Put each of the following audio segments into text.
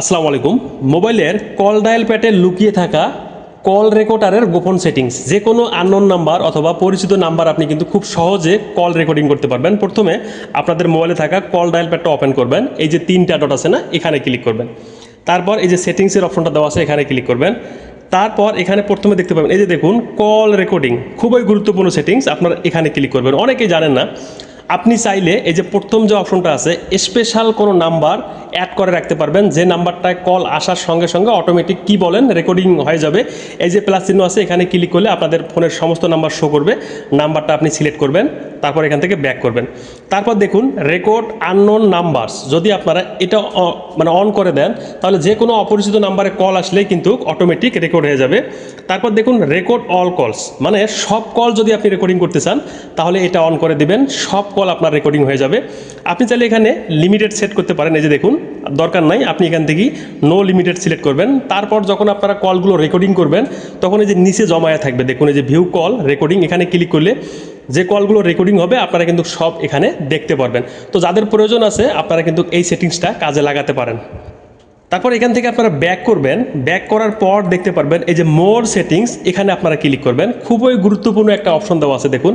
আসসালামু আলাইকুম। মোবাইলের কল ডায়াল প্যাটে লুকিয়ে থাকা কল রেকর্ডারের গোপন সেটিংস যে কোনো আননোন নাম্বার অথবা পরিচিত নাম্বার আপনি কিন্তু খুব সহজে কল রেকর্ডিং করতে পারবেন। প্রথমে আপনাদের মোবাইলে থাকা কল ডায়াল প্যাডটা ওপেন করবেন। এই যে তিনটা ডট আছে না, এখানে ক্লিক করবেন। তারপর এই যে সেটিংসের অপশনটা দেওয়া আছে, এখানে ক্লিক করবেন। তারপর এখানে প্রথমে দেখতে পাবেন, এই যে দেখুন, কল রেকর্ডিং, খুবই গুরুত্বপূর্ণ সেটিংস, আপনারা এখানে ক্লিক করবেন। অনেকেই জানেন না আপনি চাইলে এই যে প্রথম যে অপশনটা আছে স্পেশাল কোনো নাম্বার অ্যাড করে রাখতে পারবেন। যে নাম্বারটায় কল আসার সঙ্গে সঙ্গে অটোমেটিক কি বলেন রেকর্ডিং হয়ে যাবে। এই যে প্লাস চিহ্ন আছে, এখানে ক্লিক করলে আপনাদের ফোনের সমস্ত নাম্বার শো করবে। নাম্বারটা আপনি সিলেক্ট করবেন, তারপর এখান থেকে ব্যাক করবেন। তারপর দেখুন রেকর্ড আননোন নাম্বারস যদি আপনারা এটা মানে অন করে দেন, তাহলে যে কোনো অপরিচিত নাম্বারে কল আসলেই কিন্তু অটোমেটিক রেকর্ড হয়ে যাবে। তারপর দেখুন রেকর্ড অল কলস মানে সব কল যদি আপনি রেকর্ডিং করতে চান, তাহলে এটা অন করে দিবেন। সব কল আপনার রেকর্ডিং হয়ে যাবে। আপনি চাইলে এখানে লিমিটেড সেট করতে পারেন। এই যে দেখুন, দরকার নাই, আপনি এখান থেকে নো লিমিটেড সিলেক্ট করবেন। তারপর যখন আপনারা কলগুলো রেকর্ডিং করবেন, তখন এই যে নিচে জমায়া থাকবে। দেখুন, এই যে ভিউ কল রেকর্ডিং এখানে ক্লিক করলে যে কলগুলো রেকর্ডিং হবে, আপনারা কিন্তু সব এখানে দেখতে পারবেন। তো যাদের প্রয়োজন আছে, আপনারা কিন্তু এই সেটিংসটা কাজে লাগাতে পারেন। তারপর এখান থেকে আপনারা ব্যাক করবেন। ব্যাক করার পর দেখতে পারবেন, এই যে মোর সেটিংস এখানে আপনারা ক্লিক করবেন। খুবই গুরুত্বপূর্ণ একটা অপশন দেওয়া আছে, দেখুন।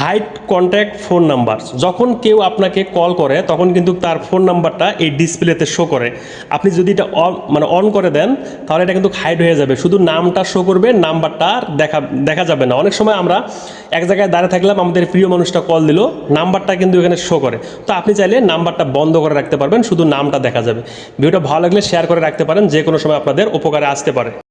হাইট কন্ট্যাক্ট ফোন নাম্বার যখন কেউ আপনাকে কল করে, তখন কিন্তু তার ফোন নাম্বারটা এই ডিসপ্লেতে শো করে। আপনি যদি এটা অন মানে অন করে দেন, তাহলে এটা কিন্তু হাইড হয়ে যাবে। শুধু নামটা শো করবে, নাম্বারটা দেখা দেখা যাবে না। অনেক সময় আমরা এক জায়গায় দাঁড়িয়ে থাকলাম, আমাদের প্রিয় মানুষটা কল দিল, নাম্বারটা কিন্তু এখানে শো করে। তো আপনি চাইলে নাম্বারটা বন্ধ করে রাখতে পারবেন, শুধু নামটা দেখা যাবে। ভিডিওটা ভালো লাগলে শেয়ার করে রাখতে পারেন যে কোনো সময় আপনাদের উপকারে আসতে পারে।